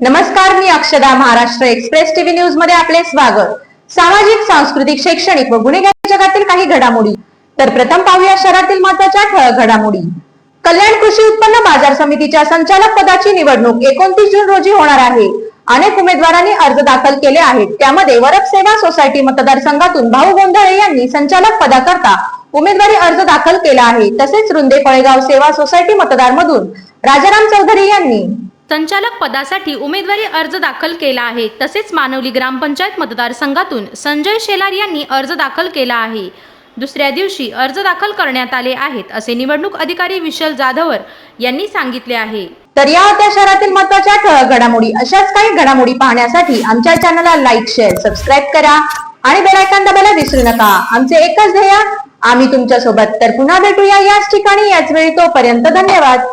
नमस्कार मी अक्षदा Maharashtra express TV न्यूजमध्ये आपले स्वागत. सामाजिक सांस्कृतिक शैक्षणिक व गुन्हेगारी जगातील काही घडामोडी. तर प्रथम पाहूया शहरातील महत्त्वाच्या ठळक घडामोडी. कल्याण कृषी उत्पन्न बाजार समितीच्या संचालक पदाची निवडणूक एकोणतीस जून रोजी होणार आहे. अनेक उमेदवारांनी अर्ज दाखल केले आहेत. त्यामध्ये वरप सेवा सोसायटी मतदारसंघातून भाऊ गोंधळे यांनी संचालक पदाकरता उमेदवारी अर्ज दाखल केला आहे. तसेच रुंदे फळेगाव सेवा सोसायटी मतदारमधून राजाराम चौधरी यांनी संचालक पदासाठी उमेदवारी अर्ज दाखल केला आहे. तसेच मानवली ग्रामपंचायत मतदारसंघातून संजय शेलार यांनी अर्ज दाखल केला आहे. दुसऱ्या दिवशी अर्ज दाखल करण्यात आले आहेत असे निवडणूक अधिकारी विशल जाधवर यांनी सांगितले आहे. तर या होत्या शहरातील महत्त्वाच्या ठळक घडामोडी. अशाच काही घडामोडी पाहण्यासाठी आमच्या चॅनलला लाईक शेअर सबस्क्राईब करा आणि बेल दाबायला विसरू नका. आमचे एकच ध्येय आम्ही तुमच्यासोबत तर पुन्हा भेटूया याच ठिकाणी याच वेळी तोपर्यंत धन्यवाद.